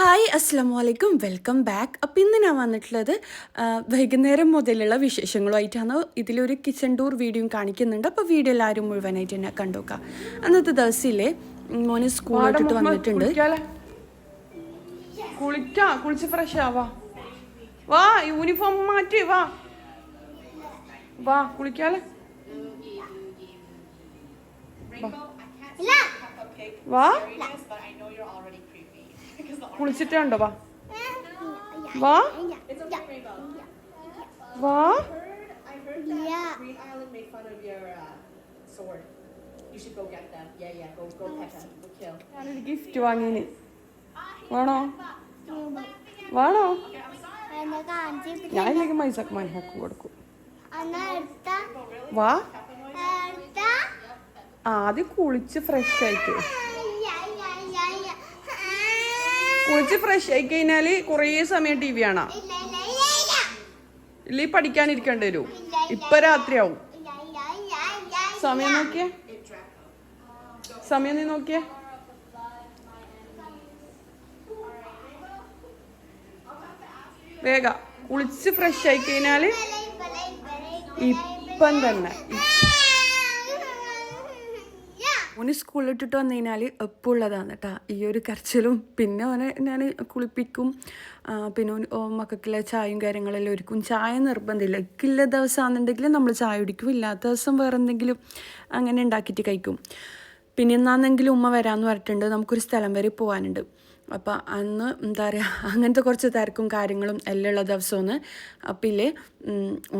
Hi അസ്സാം വലൈക്കും welcome back. അപ്പം ഇന്ന് ഞാൻ വന്നിട്ടുള്ളത് വൈകുന്നേരം മുതലുള്ള വിശേഷങ്ങളുമായിട്ടാണ്. ഇതിലൊരു കിച്ചൺ ടൂർ വീഡിയോയും കാണിക്കുന്നുണ്ട്. അപ്പോൾ വീഡിയോ എല്ലാവരും മുഴുവനായിട്ട് തന്നെ കണ്ടുനോക്കാം അന്നത്തെ ദിവസമില്ലേ മോന് സ്കൂൾ വിട്ടിട്ട് വന്നിട്ടുണ്ട്. കുളിക്കാ കുളിച്ച് ഫ്രഷ് ആവാ വാ. യൂണിഫോം മാറ്റി വാ. വാ കുളിക്കാലെ വാ. കുളിച്ചിട്ടുണ്ടോ? വാ. വാ. വാ. ഗിഫ്റ്റ് വാങ്ങിന്. വേണോ? വേണോ? ഞാൻ ഇല്ലെങ്കിൽ മൈസക്ക് മൈഹാക്ക് കൊടുക്കും. വാ. ആദ്യം കുളിച്ച് ഫ്രഷ് ആയിട്ട്. കുളിച്ച് ഫ്രഷ് ആയി കഴിഞ്ഞാൽ കുറേ സമയം ടി വി കാണാം. ഇല്ലേ പഠിക്കാനിരിക്കേണ്ടി വരും. ഇപ്പൊ രാത്രിയാവും. സമയം നോക്കിയേ. സമയം നീ നോക്കിയേ. വേഗ കുളിച്ച് ഫ്രഷ് ആയി കഴിഞ്ഞാൽ ഇപ്പം തന്നെ. മോന് സ്കൂളിലിട്ടിട്ട് വന്നു കഴിഞ്ഞാൽ എപ്പോൾ ഉള്ളതാണ് കേട്ടോ ഈ ഒരു കരച്ചിലും പിന്നെ അവനെ ഞാൻ കുളിപ്പിക്കും പിന്നെ ഓന് ഓ മക്കൾക്കുള്ള ചായയും കാര്യങ്ങളെല്ലാം ഒരുക്കും. ചായ നിർബന്ധമില്ല. ഇല്ല ദിവസമാണെന്നുണ്ടെങ്കിൽ നമ്മൾ ചായ കുടിക്കും. ഇല്ലാത്ത ദിവസം വേറെ എന്തെങ്കിലും അങ്ങനെ ഉണ്ടാക്കിയിട്ട് കഴിക്കും. പിന്നെ എന്നാന്നെങ്കിലും ഉമ്മ വരാമെന്ന് പറഞ്ഞിട്ടുണ്ട്. നമുക്കൊരു സ്ഥലം വരെ പോകാനുണ്ട് അപ്പം അന്ന് എന്താ പറയുക അങ്ങനത്തെ കുറച്ച് തിരക്കും കാര്യങ്ങളും എല്ലാം ഉള്ള ദിവസമാണ്. അപ്പം ഇല്ലേ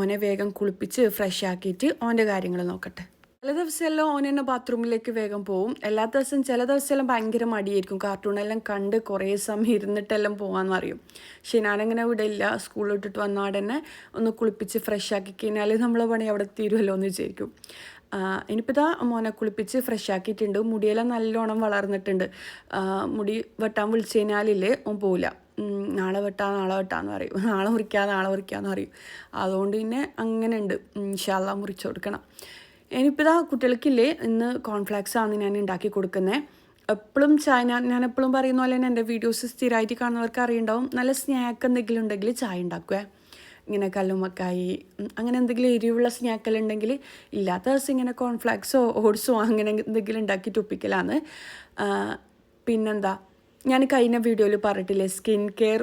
ഓനെ വേഗം കുളിപ്പിച്ച് ഫ്രഷ് ആക്കിയിട്ട് ഓന്റെ കാര്യങ്ങൾ നോക്കട്ടെ. ചില ദിവസമെല്ലാം ഓൻ എന്നെ ബാത്റൂമിലേക്ക് വേഗം പോവും. എല്ലാ ദിവസവും ചില ദിവസമെല്ലാം ഭയങ്കര മടിയായിരിക്കും. കാർട്ടൂണെല്ലാം കണ്ട് കുറേ സമയം ഇരുന്നിട്ടെല്ലാം പോകാമെന്ന് അറിയും പക്ഷെ ഞാനങ്ങനെ ഇവിടെ ഇല്ല. സ്കൂളിൽ ഇട്ടിട്ട് വന്നാൽ തന്നെ ഒന്ന് കുളിപ്പിച്ച് ഫ്രഷ് ആക്കി കഴിഞ്ഞാൽ നമ്മളെ പണി അവിടെ തീരുമല്ലോ എന്ന് വിചാരിക്കും. ഇനിപ്പിതാ മോനെ കുളിപ്പിച്ച് ഫ്രഷ് ആക്കിയിട്ടുണ്ട്. മുടിയെല്ലാം നല്ലോണം വളർന്നിട്ടുണ്ട്. മുടി വെട്ടാൻ വിളിച്ചു കഴിഞ്ഞാലില്ലേ ഓൻ പോവില്ല. നാളെ വെട്ടാ നാളെ വെട്ടാന്ന് പറയും. നാളെ മുറിക്കാ നാളെ മുറിക്കാന്ന് പറയും. അതുകൊണ്ട് പിന്നെ അങ്ങനെ ഉണ്ട് ഇൻഷാല്ല മുറിച്ചു കൊടുക്കണം. ഇനിയിപ്പോൾ ഇതാ കുട്ടികൾക്കില്ലേ ഇന്ന് കോൺഫ്ലാക്സ് ആണ് ഞാൻ ഉണ്ടാക്കി കൊടുക്കുന്നത് എപ്പോഴും ചായ ഞാൻ ഞാൻ എപ്പോഴും പറയുന്ന പോലെ തന്നെ എന്റെ വീഡിയോസ് സ്ഥിരമായിട്ട് കാണുന്നവർക്ക് അറിയുണ്ടാവും. നല്ല സ്നാക്ക് എന്തെങ്കിലും ഉണ്ടെങ്കിൽ ചായ ഉണ്ടാക്കുക. ഇങ്ങനെ കല്ലുമക്കായി അങ്ങനെ എന്തെങ്കിലും എരിവുള്ള സ്നാക്കെല്ലാം ഉണ്ടെങ്കിൽ ഇല്ലാത്ത ദിവസം ഇങ്ങനെ കോൺഫ്ലാക്സോ ഓട്സോ അങ്ങനെ എന്തെങ്കിലും ഉണ്ടാക്കി ടൊപ്പിക്കലാണ് പിന്നെന്താ? ഞാൻ കഴിഞ്ഞ വീഡിയോയിൽ പറഞ്ഞിട്ടില്ലേ സ്കിൻ കെയർ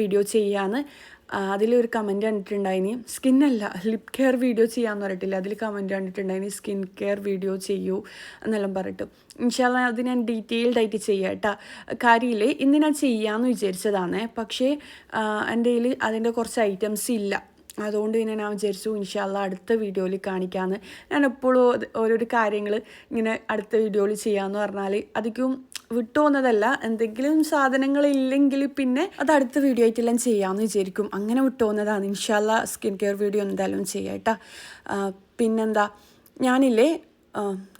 വീഡിയോ ചെയ്യാന്ന്. ആ, അതിലൊരു കമന്റ് കണ്ടിട്ടുണ്ടായിനി. സ്കിന്നല്ല ലിപ് കെയർ വീഡിയോ ചെയ്യാമെന്ന് പറഞ്ഞിട്ടില്ല. അതിൽ കമന്റ് കണ്ടിട്ടുണ്ടായിനി സ്കിൻ കെയർ വീഡിയോ ചെയ്യൂ എന്നെല്ലാം പറഞ്ഞിട്ട്. ഇൻഷാല്ല അത് ഞാൻ ഡീറ്റെയിൽഡ് ആയിട്ട് ചെയ്യാം കേട്ടോ കാര്യമില്ലേ ഇന്ന് ഞാൻ ചെയ്യാമെന്ന് വിചാരിച്ചതാണ്. പക്ഷേ എന്റെ കയ്യിൽ അതിന്റെ കുറച്ച് ഐറ്റംസ് ഇല്ല. അതുകൊണ്ട് പിന്നെ ഞാൻ വിചാരിച്ചു ഇൻഷാല്ല അടുത്ത വീഡിയോയിൽ കാണിക്കാമെന്ന് ഞാൻ എപ്പോഴും ഓരോരോ കാര്യങ്ങൾ ഇങ്ങനെ അടുത്ത വീഡിയോയിൽ ചെയ്യാമെന്ന് പറഞ്ഞാൽ അധികം വിട്ടുപോകുന്നതല്ല. എന്തെങ്കിലും സാധനങ്ങൾ ഇല്ലെങ്കിൽ പിന്നെ അത് അടുത്ത വീഡിയോ ആയിട്ടെല്ലാം ചെയ്യാമെന്ന് വിചാരിക്കും. അങ്ങനെ വിട്ടുപോകുന്നതാണ്. ഇൻഷാല്ല സ്കിൻ കെയർ വീഡിയോ എന്തായാലും ചെയ്യാം കേട്ടോ പിന്നെന്താ? ഞാനില്ലേ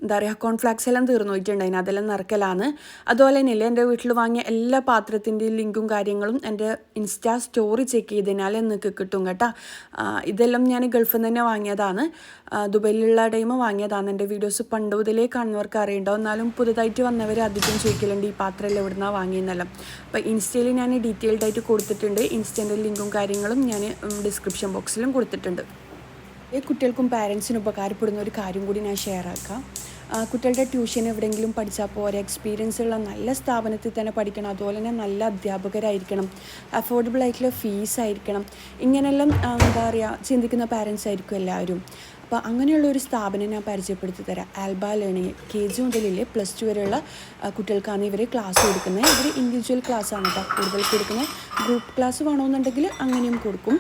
എന്താ പറയുക കോൺഫ്ലാക്സ് എല്ലാം തീർന്നു പോയിട്ടുണ്ടായിന് അതെല്ലാം നിറക്കലാണ് അതുപോലെ തന്നെയല്ലേ എന്റെ വീട്ടിൽ വാങ്ങിയ എല്ലാ പാത്രത്തിന്റെയും ലിങ്കും കാര്യങ്ങളും എന്റെ ഇൻസ്റ്റാ സ്റ്റോറി ചെക്ക് ചെയ്തതിനാൽ നിങ്ങൾക്ക് കിട്ടും കേട്ടോ. ഇതെല്ലാം ഞാൻ ഗൾഫിൽ നിന്ന് തന്നെ വാങ്ങിയതാണ്. ദുബൈയിലുള്ള ടൈം വാങ്ങിയതാണ്. എന്റെ വീഡിയോസ് പണ്ട് മുതലേ കാണുന്നവർക്ക് അറിയണ്ടോ? എന്നാലും പുതുതായിട്ട് വന്നവർ അധികം ചോദിക്കലുണ്ട് ഈ പാത്രമെല്ലാം എവിടുന്നാണ് വാങ്ങിയെന്നെല്ലാം? അപ്പോൾ ഇൻസ്റ്റയിൽ ഞാൻ ഡീറ്റെയിൽഡ് ആയിട്ട് കൊടുത്തിട്ടുണ്ട്. ഇൻസ്റ്റന്റെ ലിങ്കും കാര്യങ്ങളും ഞാൻ ഡിസ്ക്രിപ്ഷൻ ബോക്സിലും കൊടുത്തിട്ടുണ്ട്. ഈ കുട്ടികൾക്കും പാരൻസിനും ഉപകാരപ്പെടുന്ന ഒരു കാര്യം കൂടി ഞാൻ ഷെയർ ആക്കാം. കുട്ടികളുടെ ട്യൂഷൻ എവിടെയെങ്കിലും പഠിച്ചാൽ പോരെ എക്സ്പീരിയൻസ് ഉള്ള നല്ല സ്ഥാപനത്തിൽ തന്നെ പഠിക്കണം അതുപോലെ തന്നെ നല്ല അധ്യാപകരായിരിക്കണം അഫോർഡബിൾ ആയിട്ടുള്ള ഫീസ് ആയിരിക്കണം ഇങ്ങനെയെല്ലാം എന്താ പറയുക ചിന്തിക്കുന്ന പാരൻസ് ആയിരിക്കും എല്ലാവരും. അപ്പോൾ അങ്ങനെയുള്ള ഒരു സ്ഥാപനം ഞാൻ പരിചയപ്പെടുത്തി തരാം. ആൽബ ലേണിംഗ് കെ ജി മുതലില്ലേ പ്ലസ് ടു വരെയുള്ള കുട്ടികൾക്കാണ് ഇവർ ക്ലാസ് കൊടുക്കുന്നത്. ഇവർ ഇൻഡിവിജ്വൽ ആണ് കേട്ടോ കൂടുതൽ കൊടുക്കുന്നത്. ഗ്രൂപ്പ് ക്ലാസ് വേണമെന്നുണ്ടെങ്കിൽ അങ്ങനെയും കൊടുക്കും.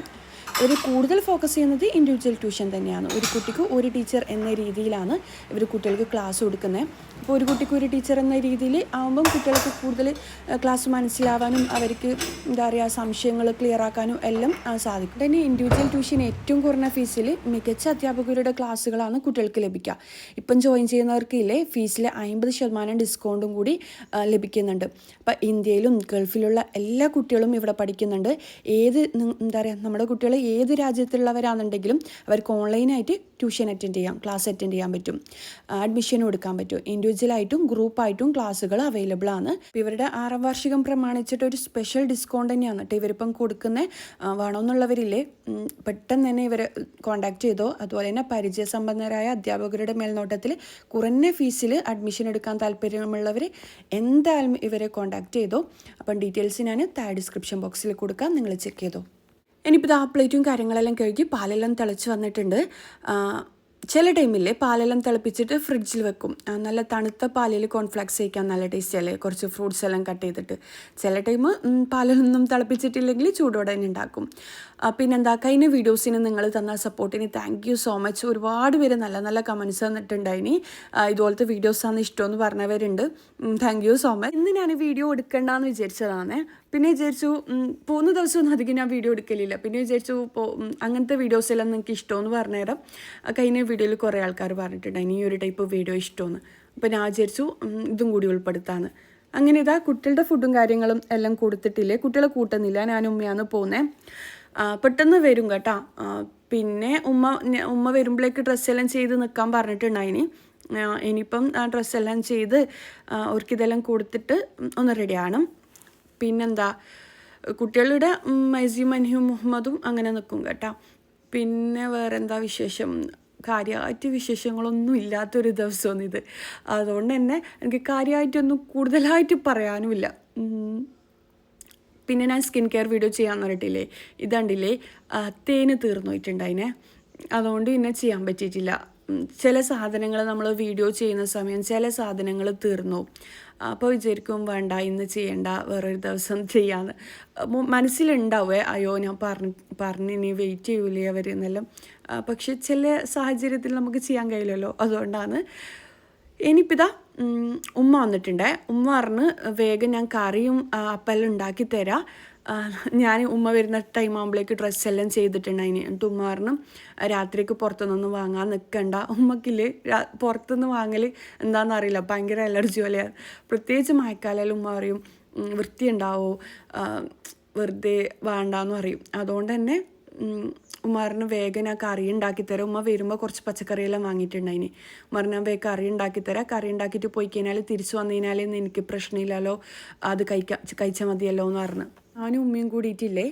ഇവർ കൂടുതൽ ഫോക്കസ് ചെയ്യുന്നത് ഇൻഡിവിജ്വൽ ട്യൂഷൻ തന്നെയാണ്. ഒരു കുട്ടിക്ക് ഒരു ടീച്ചർ എന്ന രീതിയിലാണ് ഇവർ കുട്ടികൾക്ക് ക്ലാസ് കൊടുക്കുന്നത്. അപ്പോൾ ഒരു കുട്ടിക്ക് ഒരു ടീച്ചർ എന്ന രീതിയിൽ ആകുമ്പം കുട്ടികൾക്ക് കൂടുതൽ ക്ലാസ് മനസ്സിലാവാനും അവർക്ക് എന്താ പറയുക സംശയങ്ങൾ ക്ലിയർ ആക്കാനും എല്ലാം സാധിക്കും. തന്നെ ഇൻഡിവിജ്വൽ ട്യൂഷൻ ഏറ്റവും കുറഞ്ഞ ഫീസിൽ മികച്ച അധ്യാപകരുടെ ക്ലാസ്സുകളാണ് കുട്ടികൾക്ക് ലഭിക്കുക. ഇപ്പം ജോയിൻ ചെയ്യുന്നവർക്ക് ഇല്ലേ ഫീസിൽ അമ്പത് ശതമാനം ഡിസ്കൗണ്ടും കൂടി ലഭിക്കുന്നുണ്ട്. അപ്പം ഇന്ത്യയിലും ഗൾഫിലുള്ള എല്ലാ കുട്ടികളും ഇവിടെ പഠിക്കുന്നുണ്ട്. ഏത് എന്താ പറയുക നമ്മുടെ കുട്ടികൾ ഏത് രാജ്യത്തുള്ളവരാണെന്നുണ്ടെങ്കിലും അവർക്ക് ഓൺലൈനായിട്ട് ട്യൂഷൻ അറ്റൻഡ് ചെയ്യാം ക്ലാസ് അറ്റൻഡ് ചെയ്യാൻ പറ്റും അഡ്മിഷൻ കൊടുക്കാൻ പറ്റും. ഇൻഡിവിജ്വലായിട്ടും ഗ്രൂപ്പായിട്ടും ക്ലാസ്സുകൾ അവൈലബിൾ ആണ്. ഇവരുടെ ആറാം വാർഷികം പ്രമാണിച്ചിട്ട് ഒരു സ്പെഷ്യൽ ഡിസ്കൗണ്ട് തന്നെയാണ് കേട്ടോ ഇവരിപ്പം കൊടുക്കുന്ന. വേണമെന്നുള്ളവരില്ലേ? പെട്ടെന്ന് തന്നെ ഇവരെ കോൺടാക്ട് ചെയ്തോ അതുപോലെ തന്നെ പരിചയസമ്പന്നരായ അധ്യാപകരുടെ മേൽനോട്ടത്തിൽ കുറഞ്ഞ ഫീസിൽ അഡ്മിഷൻ എടുക്കാൻ താല്പര്യമുള്ളവർ എന്തായാലും ഇവരെ കോൺടാക്ട് ചെയ്തോ. അപ്പം ഡീറ്റെയിൽസ് ഞാൻ താഴെ ഡിസ്ക്രിപ്ഷൻ ബോക്സിൽ കൊടുക്കാം നിങ്ങൾ ചെക്ക് ചെയ്തോ. ഇനിയിപ്പോൾ ആ പ്ലേറ്റും കാര്യങ്ങളെല്ലാം കഴുകി പാലെല്ലാം തിളച്ച് വന്നിട്ടുണ്ട്. ചില ടൈമിൽ പാലെല്ലാം തിളപ്പിച്ചിട്ട് ഫ്രിഡ്ജിൽ വെക്കും. നല്ല തണുത്ത പാലിൽ കോൺഫ്ലാക്സ് കഴിക്കാൻ നല്ല ടേസ്റ്റ് അല്ലേ? കുറച്ച് ഫ്രൂട്ട്സ് എല്ലാം കട്ട് ചെയ്തിട്ട്. ചില ടൈം പാലൊന്നും തിളപ്പിച്ചിട്ടില്ലെങ്കിൽ ചൂടോടെ തന്നെ ഉണ്ടാക്കും. പിന്നെന്താ കഴിഞ്ഞ വീഡിയോസിന് നിങ്ങൾ തന്ന സപ്പോർട്ടിന് താങ്ക് യു സോ മച്ച് ഒരുപാട് പേര് നല്ല നല്ല കമൻസ് തന്നിട്ടുണ്ടായിനി. ഇതുപോലത്തെ വീഡിയോസാണ് ഇഷ്ടമെന്ന് പറഞ്ഞവരുണ്ട്. താങ്ക് യു സോ മച്ച് ഇന്ന് ഞാൻ വീഡിയോ എടുക്കണ്ടെന്ന് വിചാരിച്ചതാണ്. പിന്നെ വിചാരിച്ചു പോകുന്ന ദിവസമൊന്നും അധികം ഞാൻ വീഡിയോ എടുക്കലില്ല. പിന്നെ വിചാരിച്ചു അങ്ങനത്തെ വീഡിയോസ് എല്ലാം നിങ്ങൾക്ക് ഇഷ്ടമെന്ന് പറഞ്ഞേരം. കഴിഞ്ഞ വീഡിയോയിൽ കുറേ ആൾക്കാർ പറഞ്ഞിട്ടുണ്ട് ഇനി ഈ ഒരു ടൈപ്പ് വീഡിയോ ഇഷ്ടമെന്ന്. അപ്പോൾ ഞാൻ വിചാരിച്ചു ഇതും കൂടി ഉൾപ്പെടുത്താന്ന്. അങ്ങനെ ഇതാ കുട്ടികളുടെ ഫുഡും കാര്യങ്ങളും എല്ലാം കൊടുത്തിട്ടില്ലേ? കുട്ടികളെ കൂട്ടുന്നില്ല ഞാൻ ഉമ്മയാണ് പോകുന്നത് പെട്ടെന്ന് വരും കേട്ടാ. പിന്നെ ഉമ്മ ഉമ്മ വരുമ്പോഴേക്ക് ഡ്രസ്സെല്ലാം ചെയ്ത് നിൽക്കാൻ പറഞ്ഞിട്ടുണ്ടായിനി. ഇനിയിപ്പം ഡ്രസ്സെല്ലാം ചെയ്ത് അവർക്കിതെല്ലാം കൊടുത്തിട്ട് ഒന്ന് റെഡിയാണ് പിന്നെന്താ കുട്ടികളുടെ മൈസി മൈസിയും മുഹമ്മദും അങ്ങനെ നിൽക്കും കേട്ടോ. പിന്നെ വേറെ എന്താ വിശേഷം? കാര്യമായിട്ട് വിശേഷങ്ങളൊന്നും ഇല്ലാത്തൊരു ദിവസമാണ് ഇത്. അതുകൊണ്ട് തന്നെ എനിക്ക് കാര്യമായിട്ടൊന്നും കൂടുതലായിട്ട് പറയാനുമില്ല. പിന്നെ ഞാൻ സ്കിൻ കെയർ വീഡിയോ ചെയ്യാൻ പറഞ്ഞിട്ടില്ലേ? ഇതണ്ടില്ലേ തേന് തീർന്നു പോയിട്ടുണ്ടായിനെ അതുകൊണ്ട് പിന്നെ ചെയ്യാൻ പറ്റിയിട്ടില്ല. ചില സാധനങ്ങൾ നമ്മൾ വീഡിയോ ചെയ്യുന്ന സമയം ചില സാധനങ്ങൾ തീർന്നു. അപ്പോൾ വിചാരിക്കും വേണ്ട ഇന്ന് ചെയ്യണ്ട വേറൊരു ദിവസം ചെയ്യാന്ന്. മനസ്സിലുണ്ടാവേ അയ്യോ ഞാൻ പറഞ്ഞ് പറഞ്ഞ് ഇനി വെയിറ്റ് ചെയ്യൂലേ അവർ എന്നെല്ലാം. പക്ഷെ ചില സാഹചര്യത്തിൽ നമുക്ക് ചെയ്യാൻ കഴിയില്ലല്ലോ. അതുകൊണ്ടാണ്. ഉം, ഉമ്മ വന്നിട്ടുണ്ടേ. ഉമ്മ പറഞ്ഞ് വേഗം ഞാൻ കറിയും അപ്പം ഉണ്ടാക്കി തരാം. ഞാൻ ഉമ്മ വരുന്ന ടൈം ആകുമ്പോഴേക്ക് ഡ്രസ്സെല്ലാം ചെയ്തിട്ടുണ്ടായിന് എന്നിട്ട് ഉമ്മ പറഞ്ഞു രാത്രിക്ക് പുറത്തുനിന്നൊന്നും വാങ്ങാൻ നിൽക്കണ്ട ഉമ്മക്കില്ലേ പുറത്തുനിന്ന് വാങ്ങൽ എന്താണെന്ന് അറിയില്ല. ഭയങ്കര അലർജി പോലെയാണ് പ്രത്യേകിച്ച് മഴക്കാലം ഉമ്മ പറയും വൃത്തിയുണ്ടാവോ? വെറുതെ വേണ്ടാന്ന് പറയും. അതുകൊണ്ട് തന്നെ ഉമ്മാറിന് വേഗം ആ കറി ഉണ്ടാക്കി തരാം. ഉമ്മ വരുമ്പോൾ കുറച്ച് പച്ചക്കറിയെല്ലാം വാങ്ങിയിട്ടുണ്ടായിന്. ഉമ്മാറിന് വേഗം കറി ഉണ്ടാക്കി തരാം. കറി ഉണ്ടാക്കിയിട്ട് പോയി കഴിഞ്ഞാൽ തിരിച്ചു വന്നു കഴിഞ്ഞാൽ എനിക്ക് പ്രശ്നമില്ലല്ലോ. അത് കഴിക്കാം കഴിച്ചാൽ മതിയല്ലോ എന്ന് പറഞ്ഞു. ഞാനും ഉമ്മയും കൂടിയിട്ടില്ലേ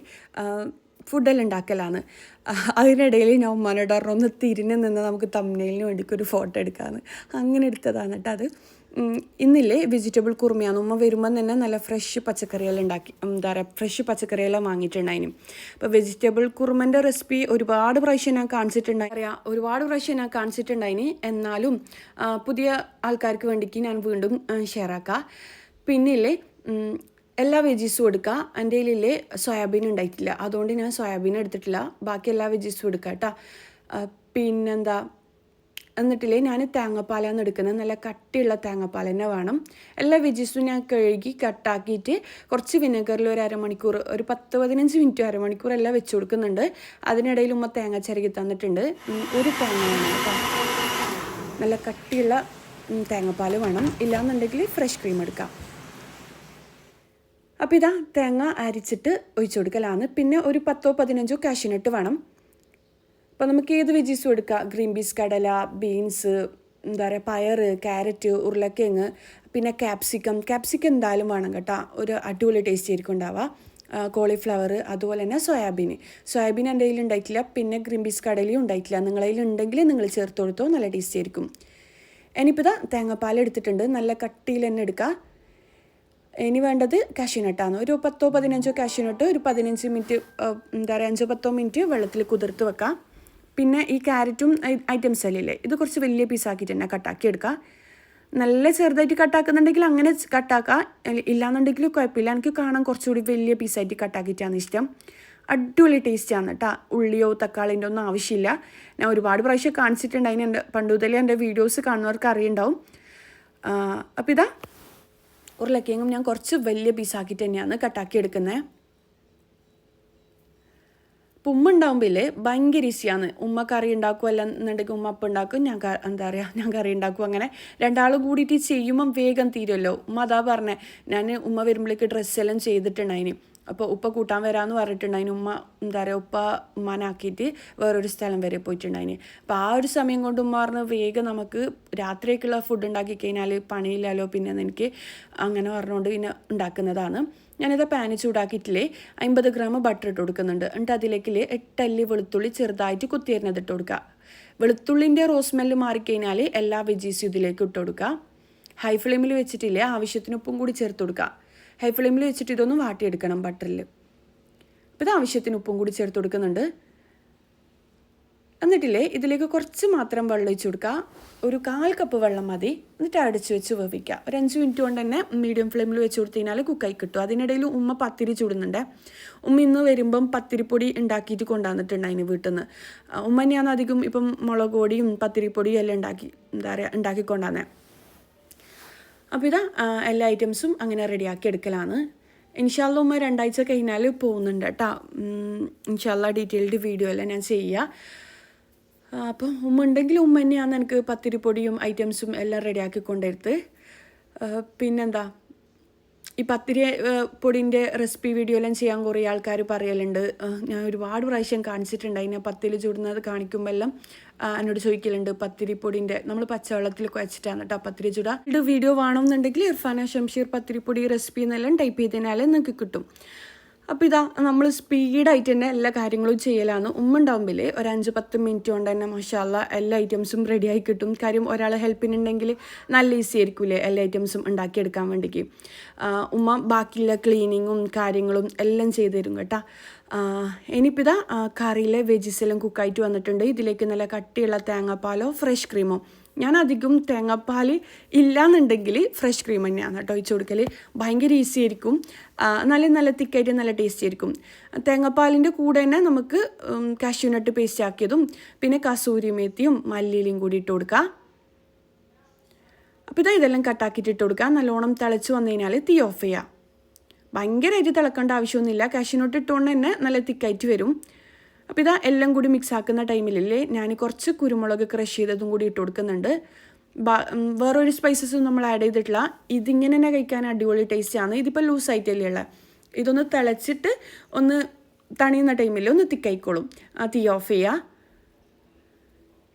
ഫുഡെല്ലാം ഉണ്ടാക്കലാണ്. അതിനിടയിൽ ഞാൻ ഉമ്മാനോട് പറഞ്ഞു ഒന്ന് തിരിഞ്ഞ് നിന്ന് നമുക്ക് തമ്മിലിന് വേണ്ടിക്കൊരു ഫോട്ടോ എടുക്കാമെന്ന് അങ്ങനെ എടുത്തതാണ് കേട്ടോ അത്. ഇന്നില്ലേ വെജിറ്റബിൾ കുറുമയാണ്. ഉമ്മ വരുമ്പം തന്നെ നല്ല ഫ്രഷ് പച്ചക്കറികൾ ഉണ്ടാക്കി എന്താ പറയുക ഫ്രഷ് പച്ചക്കറികളെല്ലാം വാങ്ങിയിട്ടുണ്ടായിനും. അപ്പോൾ വെജിറ്റബിൾ കുറുമന്റെ റെസിപ്പി ഒരുപാട് പ്രാവശ്യം ഞാൻ കാണിച്ചിട്ടുണ്ടായി അറിയാം ഒരുപാട് പ്രാവശ്യം ഞാൻ കാണിച്ചിട്ടുണ്ടായിന്. എന്നാലും പുതിയ ആൾക്കാർക്ക് വേണ്ടിക്ക് ഞാൻ വീണ്ടും ഷെയർ ആക്കാം പിന്നില്ലേ എല്ലാ വെജീസും എടുക്കുക എന്റെ കയ്യിലില്ലേ സോയാബീൻ ഉണ്ടായിട്ടില്ല. അതുകൊണ്ട് ഞാൻ സോയാബീൻ എടുത്തിട്ടില്ല. ബാക്കി എല്ലാ വെജീസും എടുക്കാം കേട്ടോ പിന്നെന്താ എന്നിട്ടില്ലേ ഞാൻ തേങ്ങാപ്പാലാണ് എടുക്കുന്നത്. നല്ല കട്ടിയുള്ള തേങ്ങാപ്പാൽ തന്നെ വേണം. എല്ലാ വെജീസും ഞാൻ കഴുകി കട്ടാക്കിയിട്ട് കുറച്ച് വിനെഗറിൽ ഒരു അരമണിക്കൂർ ഒരു പത്ത് പതിനഞ്ച് മിനിറ്റ് അരമണിക്കൂർ എല്ലാം വെച്ച് കൊടുക്കുന്നുണ്ട്. അതിനിടയിൽ ഉമ്മ തേങ്ങ ചിരകി തന്നിട്ടുണ്ട്. ഒരു തേങ്ങ നല്ല കട്ടിയുള്ള തേങ്ങാപ്പാൽ വേണം. ഇല്ലാന്നുണ്ടെങ്കിൽ ഫ്രഷ് ക്രീം എടുക്കാം. അപ്പോൾ ഇതാ തേങ്ങ അരിച്ചിട്ട് ഒഴിച്ചു കൊടുക്കലാണ്. പിന്നെ ഒരു പത്തോ പതിനഞ്ചോ കാഷ്യനട്ട് വേണം. അപ്പോൾ നമുക്ക് ഏത് വെജീസും എടുക്കാം. ഗ്രീൻ പീസ് കടല ബീൻസ് എന്താ പറയുക പയർ ക്യാരറ്റ് ഉരുളക്കിഴങ്ങ് പിന്നെ ക്യാപ്സിക്കം. ക്യാപ്സിക്കം എന്തായാലും വേണം കേട്ടോ. ഒരു അടിപൊളി ടേസ്റ്റ് ആയിരിക്കും ഉണ്ടാവുക. കോളിഫ്ലവർ അതുപോലെ തന്നെ സോയാബീൻ. സോയാബീൻ എന്റെ കയ്യിൽ ഉണ്ടായിട്ടില്ല. പിന്നെ ഗ്രീൻ പീസ് കടലയും ഉണ്ടായിട്ടില്ല. നിങ്ങളുടെ കയ്യിൽ ഉണ്ടെങ്കിൽ നിങ്ങൾ ചേർത്ത് കൊടുത്തോ നല്ല ടേസ്റ്റ് ആയിരിക്കും. ഇനിയിപ്പോൾ ഇതാ തേങ്ങാപ്പാൽ എടുത്തിട്ടുണ്ട്. നല്ല കട്ടിയിൽ തന്നെ എടുക്കുക ഇനി വേണ്ടത് കാഷ്യൂനട്ടാണ് ഒരു പത്തോ പതിനഞ്ചോ കാഷ്യൂനട്ട് ഒരു പതിനഞ്ച് മിനിറ്റ് എന്താ പറയുക അഞ്ചോ പത്തോ മിനിറ്റ് വെള്ളത്തിൽ കുതിർത്ത് വെക്കാം. പിന്നെ ഈ ക്യാരറ്റും ഐറ്റംസ് അല്ലേ ഇത് കുറച്ച് വലിയ പീസാക്കിയിട്ട് തന്നെ കട്ടാക്കി എടുക്കുക നല്ല ചെറുതായിട്ട് കട്ടാക്കുന്നുണ്ടെങ്കിൽ അങ്ങനെ കട്ടാക്കുക ഇല്ലാന്നുണ്ടെങ്കിൽ കുഴപ്പമില്ല. എനിക്ക് കാണാൻ കുറച്ചുകൂടി വലിയ പീസായിട്ട് കട്ടാക്കിയിട്ടാണ് ഇഷ്ടം. അടിപൊളി ടേസ്റ്റാണ് കേട്ടോ ഉള്ളിയോ തക്കാളിന്റെ ഒന്നും ആവശ്യമില്ല. ഞാൻ ഒരുപാട് പ്രാവശ്യം കാണിച്ചിട്ടുണ്ട്. അതിന് എന്റെ പണ്ട് മുതലേ എന്റെ വീഡിയോസ് കാണുന്നവർക്ക് അറിയുണ്ടാവും. അപ്പോൾ ഇതാ. ഉരുളക്കിഴങ്ങും ഞാൻ കുറച്ച് വലിയ പീസാക്കിയിട്ട് തന്നെയാണ് കട്ടാക്കി എടുക്കുന്നത്. ഇപ്പം ഉമ്മ ഉണ്ടാകുമ്പോൾ ഭയങ്കര ഈസിയാണ് ഉമ്മ കറി ഉണ്ടാക്കും അല്ല എന്നുണ്ടെങ്കിൽ ഉമ്മ അപ്പം ഉണ്ടാക്കും ഞാൻ എന്താ പറയുക ഞാൻ കറി ഉണ്ടാക്കും അങ്ങനെ രണ്ടാളും കൂടിയിട്ട് ചെയ്യുമ്പം വേഗം തീരുമല്ലോ ഉമ്മ അതാ പറഞ്ഞേ ഞാൻ ഉമ്മ വരുമ്പോഴേക്ക് ഡ്രസ്സെല്ലാം ചെയ്തിട്ടുണ്ടായിന്. അപ്പോൾ ഉപ്പ കൂട്ടാൻ വരാമെന്ന് പറഞ്ഞിട്ടുണ്ടായിന്. ഉമ്മ എന്താ പറയുക ഉപ്പ ഉമ്മാനാക്കിയിട്ട് വേറൊരു സ്ഥലം വരെ പോയിട്ടുണ്ടായിന്. അപ്പോൾ ആ ഒരു സമയം കൊണ്ട് ഉമ്മ പറഞ്ഞ് വേഗം നമുക്ക് രാത്രിയൊക്കെയുള്ള ഫുഡ് ഉണ്ടാക്കി കഴിഞ്ഞാൽ പണിയില്ലല്ലോ പിന്നെ എനിക്ക് അങ്ങനെ പറഞ്ഞുകൊണ്ട് പിന്നെ ഉണ്ടാക്കുന്നതാണ്. ഞാനിത് പാന് ചൂടാക്കിയിട്ടില്ലേ? അമ്പത് ഗ്രാം ബട്ടർ ഇട്ട് കൊടുക്കുന്നുണ്ട്. എന്നിട്ട് അതിലേക്ക് എട്ടല്ലി വെളുത്തുള്ളി ചെറുതായിട്ട് കുത്തിയരിഞ്ഞത് ഇട്ട് കൊടുക്കുക വെളുത്തുള്ളിന്റെ റോസ്മെല്ല് സ്മെല്ല് മാറിക്കഴിഞ്ഞാൽ എല്ലാ വെജീസും ഇതിലേക്ക് ഇട്ട് കൊടുക്കുക ഹൈ ഫ്ലെയിമിൽ വെച്ചിട്ടില്ലേ ആവശ്യത്തിന് ഉപ്പും കൂടി ചേർത്ത് കൊടുക്കുക ഹൈ ഫ്ലെയിമിൽ വെച്ചിട്ട് ഇതൊന്ന് വാട്ടിയെടുക്കണം ബട്ടറിൽ അപ്പോൾ ഇത് ആവശ്യത്തിന് ഉപ്പും കൂടി ചേർത്ത് കൊടുക്കുന്നുണ്ട്. എന്നിട്ടില്ലേ ഇതിലേക്ക് കുറച്ച് മാത്രം വെള്ളം ഒഴിച്ചു കൊടുക്കുക. ഒരു കാൽ കപ്പ് വെള്ളം മതി. എന്നിട്ട് അടിച്ചു വെച്ച് വേവിക്കുക. ഒരു അഞ്ച് മിനിറ്റ് കൊണ്ട് തന്നെ മീഡിയം ഫ്ലെയിമിൽ വെച്ച് കൊടുത്തു കഴിഞ്ഞാൽ കുക്കായി കിട്ടും. അതിനിടയിൽ ഉമ്മ പത്തിരി ചൂടുന്നുണ്ട്. ഉമ്മ ഇന്ന് വരുമ്പം പത്തിരിപ്പൊടി ഉണ്ടാക്കിയിട്ട് കൊണ്ടുവന്നിട്ടുണ്ട് അതിന് വീട്ടിൽ നിന്ന് ഉമ്മ തന്നെയാണ് അധികം ഇപ്പം മുളക് പൊടിയും പത്തിരിപ്പൊടിയും എല്ലാം ഉണ്ടാക്കി എന്താ പറയുക ഉണ്ടാക്കിക്കൊണ്ടുവന്നത് അപ്പോൾ ഇതാ എല്ലാ ഐറ്റംസും അങ്ങനെ റെഡിയാക്കി എടുക്കലാണ്. ഇൻഷാല്ല ഉമ്മ രണ്ടാഴ്ച കഴിഞ്ഞാൽ പോകുന്നുണ്ട് കേട്ടോ. ഇൻഷാല്ല ഡീറ്റെയിൽഡ് വീഡിയോ എല്ലാം ഞാൻ ചെയ്യുക ആ, അപ്പം ഉമ്മ ഉണ്ടെങ്കിൽ ഉമ്മ തന്നെയാണ് എനിക്ക് പത്തിരിപ്പൊടിയും ഐറ്റംസും എല്ലാം റെഡിയാക്കി കൊണ്ടുവരുത്ത്. പിന്നെന്താ? ഈ പത്തിരി പൊടിന്റെ റെസിപ്പി വീഡിയോ എല്ലാം ചെയ്യാൻ കുറേ ആൾക്കാർ പറയലുണ്ട്. ഞാൻ ഒരുപാട് പ്രാവശ്യം കാണിച്ചിട്ടുണ്ട് അതിനെ പത്തിൽ ചുടുന്നത് കാണിക്കുമ്പോൾ എല്ലാം എന്നോട് ചോദിക്കലുണ്ട് പത്തിരി പൊടിന്റെ. നമ്മൾ പച്ചവെള്ളത്തിൽ കുഴച്ചിട്ടാണ് കേട്ടോ പത്തിരി ചുടാ. ഇത് വീഡിയോ വേണമെന്നുണ്ടെങ്കിൽ ഇർഫാന ഷംഷീർ പത്തിരിപ്പൊടി റെസിപ്പി എന്നെല്ലാം ടൈപ്പ് ചെയ്തതിനാൽ നിങ്ങൾക്ക് കിട്ടും. അപ്പോൾ ഇതാ നമ്മൾ സ്പീഡായിട്ട് തന്നെ എല്ലാ കാര്യങ്ങളും ചെയ്യലാണ്. ഉമ്മ ഉണ്ടാകുമ്പോൾ ഒരു അഞ്ച് പത്ത് മിനിറ്റ് കൊണ്ട് തന്നെ മഷാല്ല എല്ലാ ഐറ്റംസും റെഡിയായി കിട്ടും. കാര്യം ഒരാൾ ഹെൽപ്പിനുണ്ടെങ്കിൽ നല്ല ഈസി ആയിരിക്കില്ലേ എല്ലാ ഐറ്റംസും ഉണ്ടാക്കിയെടുക്കാൻ വേണ്ടിക്ക്. ഉമ്മ ബാക്കിയുള്ള ക്ലീനിങ്ങും കാര്യങ്ങളും എല്ലാം ചെയ്തു തരും കേട്ടോ. ഇനിയിപ്പോൾ ഇതാ കറിയിലെ വെജിസ് എല്ലാം കുക്കായിട്ട് വന്നിട്ടുണ്ട്. ഇതിലേക്ക് നല്ല കട്ടിയുള്ള തേങ്ങാപ്പാലോ ഫ്രഷ് ക്രീമോ ഞാൻ അധികം തേങ്ങാപ്പാൽ ഇല്ലാന്നുണ്ടെങ്കിൽ ഫ്രഷ് ക്രീം തന്നെയാണ് കേട്ടോ ഒഴിച്ച് കൊടുക്കൽ. ഭയങ്കര ഈസി ആയിരിക്കും. നല്ല നല്ല തിക്കായിട്ട് നല്ല ടേസ്റ്റി ആയിരിക്കും. തേങ്ങാപ്പാലിന്റെ കൂടെ തന്നെ നമുക്ക് കാഷ്യൂനട്ട് പേസ്റ്റ് ആക്കിയതും പിന്നെ കസൂരി മേത്തിയും മല്ലിയിലും കൂടി ഇട്ട് കൊടുക്കുക അപ്പോൾ ഇതാ ഇതെല്ലാം കട്ടാക്കിയിട്ട് ഇട്ട് കൊടുക്കുക നല്ലോണം തിളച്ച് വന്നു കഴിഞ്ഞാൽ തീ ഓഫ് ചെയ്യുക ഭയങ്കരമായിട്ട് തിളക്കേണ്ട ആവശ്യമൊന്നുമില്ല. കാഷ്യൂനട്ട് ഇട്ടുകൊണ്ട് തന്നെ നല്ല തിക്കായിട്ട് വരും. അപ്പോൾ ഇതാ എല്ലാം കൂടി മിക്സ് ആക്കുന്ന ടൈമിലല്ലേ ഞാൻ കുറച്ച് കുരുമുളക് ക്രഷ് ചെയ്തതും കൂടി ഇട്ട് കൊടുക്കുന്നുണ്ട്. വേറൊരു സ്പൈസസും നമ്മൾ ആഡ് ചെയ്തിട്ടില്ല. ഇതിങ്ങനെ തന്നെ കഴിക്കാൻ അടിപൊളി ടേസ്റ്റാണ് ഇതിപ്പോൾ ലൂസ് ആയിട്ടല്ലേ ഉള്ളത് ഇതൊന്ന് തിളച്ചിട്ട് ഒന്ന് തണിയുന്ന ടൈമിൽ ഒന്ന് തിക്കായിക്കോളും. ആ തീ ഓഫ് ചെയ്യുക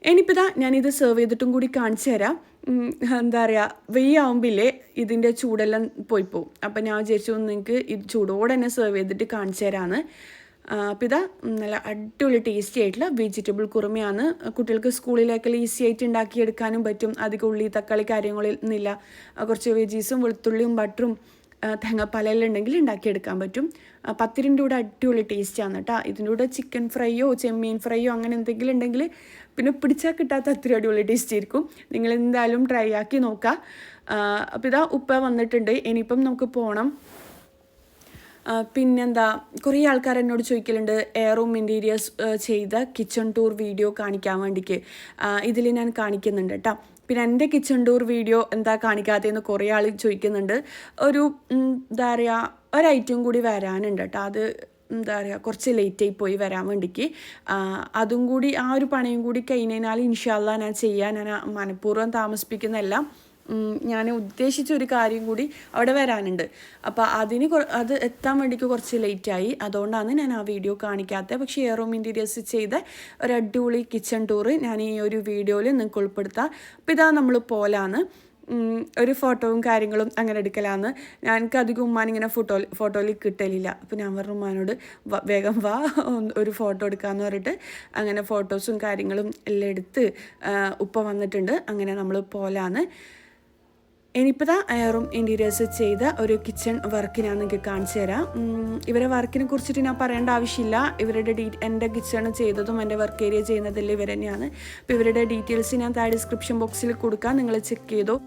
ഇനിയിപ്പോൾ ഇതാ ഞാനിത് സെർവ് ചെയ്തിട്ടും കൂടി കാണിച്ചു തരാം. എന്താ പറയുക വെയ്യാവുമ്പില്ലേ ഇതിന്റെ ചൂടെല്ലാം പോയി പോവും. അപ്പം ഞാൻ വിചാരിച്ചു നിങ്ങൾക്ക് ഇത് ചൂടോടെ തന്നെ സെർവ് ചെയ്തിട്ട് കാണിച്ചു തരാമെന്ന് അപ്പം ഇതാ നല്ല അടിപൊളി ടേസ്റ്റി ആയിട്ടുള്ള വെജിറ്റബിൾ കുറുമയാണ്. കുട്ടികൾക്ക് സ്കൂളിലേക്കെല്ലാം ഈസി ആയിട്ട് ഉണ്ടാക്കിയെടുക്കാനും പറ്റും. അധികം ഉള്ളി തക്കാളി കാര്യങ്ങളിൽ നിന്നില്ല കുറച്ച് വെജീസും വെളുത്തുള്ളിയും ബട്ടറും തേങ്ങാപ്പാലെല്ലാം ഉണ്ടെങ്കിൽ ഉണ്ടാക്കിയെടുക്കാൻ പറ്റും. പത്തിരിന്റെ കൂടെ അടിപൊളി ടേസ്റ്റാണ് കേട്ടോ ഇതിന്റെ കൂടെ ചിക്കൻ ഫ്രൈയോ ചെമ്മീൻ ഫ്രൈയോ അങ്ങനെ എന്തെങ്കിലും ഉണ്ടെങ്കിൽ പിന്നെ പിടിച്ചാൽ കിട്ടാത്ത അത്ര അടിപൊളി ടേസ്റ്റ് ആയിരിക്കും. നിങ്ങൾ എന്തായാലും ട്രൈ ആക്കി നോക്കുക. അപ്പോൾ ഇതാ ഉപ്പ വന്നിട്ടുണ്ട്. ഇനിയിപ്പം നമുക്ക് പോകണം പിന്നെന്താ കുറേ ആൾക്കാർ എന്നോട് ചോദിക്കലുണ്ട് എയറും ഇന്റീരിയേഴ്സ് ചെയ്ത കിച്ചൺ ടൂർ വീഡിയോ കാണിക്കാൻ വേണ്ടിക്ക്. ഇതിൽ ഞാൻ കാണിക്കുന്നുണ്ട് കേട്ടോ പിന്നെ എന്റെ കിച്ചൺ ടൂർ വീഡിയോ എന്താ കാണിക്കാത്തതെന്ന് കുറേ ആൾ ചോദിക്കുന്നുണ്ട്. ഒരു എന്താ പറയുക ഒരു ഐറ്റം കൂടി വരാനുണ്ട് കേട്ടോ അത് എന്താ പറയുക കുറച്ച് ലേറ്റായി പോയി വരാൻ വേണ്ടിക്ക്. അതും കൂടി ആ ഒരു പണിയും കൂടി കഴിഞ്ഞാൽ ഇൻഷാല്ല ഞാൻ ചെയ്യാൻ ഞാൻ മനഃപൂർവം താമസിപ്പിക്കുന്നതെല്ലാം ഞാൻ ഉദ്ദേശിച്ച ഒരു കാര്യം കൂടി അവിടെ വരാനുണ്ട്. അപ്പോൾ അതിന് അത് എത്താൻ വേണ്ടിക്ക് കുറച്ച് ലേറ്റായി അതുകൊണ്ടാണ് ഞാൻ ആ വീഡിയോ കാണിക്കാത്തത് പക്ഷേ എയർ റൂം ഇന്റീരിയേഴ്സ് ചെയ്ത ഒരു അടിപൊളി കിച്ചൺ ടൂറ് ഞാൻ ഈ ഒരു വീഡിയോയിൽ നിങ്ങൾക്ക് ഉൾപ്പെടുത്താം. അപ്പോൾ ഇതാ നമ്മൾ പോലാണ്. ഒരു ഫോട്ടോവും കാര്യങ്ങളും അങ്ങനെ എടുക്കലാന്ന് എനിക്ക് അധികം ഉമ്മാൻ ഇങ്ങനെ ഫോട്ടോ ഫോട്ടോയിൽ കിട്ടലില്ല. അപ്പം ഞാൻ പറഞ്ഞു ഉമ്മാനോട് വേഗം വാ ഒരു ഫോട്ടോ എടുക്കാമെന്ന് പറഞ്ഞിട്ട് അങ്ങനെ ഫോട്ടോസും കാര്യങ്ങളും എല്ലാം എടുത്ത് ഉപ്പ വന്നിട്ടുണ്ട്. അങ്ങനെ നമ്മൾ പോലാന്ന് ഇനിയിപ്പോൾ ദാ എയറും ഇന്റീരിയേഴ്സ് ചെയ്ത ഒരു കിച്ചൺ വർക്ക് ഞാൻ നിങ്ങൾക്ക് കാണിച്ചു തരാം. ഇവരെ വർക്കിനെ കുറിച്ചിട്ട് ഞാൻ പറയേണ്ട ആവശ്യമില്ല. ഇവരുടെ ഡീ എന്റെ കിച്ചൺ ചെയ്തതും എന്റെ വർക്ക് ഏരിയ ചെയ്യുന്നതെല്ലാം ഇവർ തന്നെയാണ്. അപ്പോൾ ഇവരുടെ ഡീറ്റെയിൽസ് ഞാൻ താഴെ ഡിസ്ക്രിപ്ഷൻ ബോക്സിൽ കൊടുക്കാം. നിങ്ങൾ ചെക്ക് ചെയ്തോ.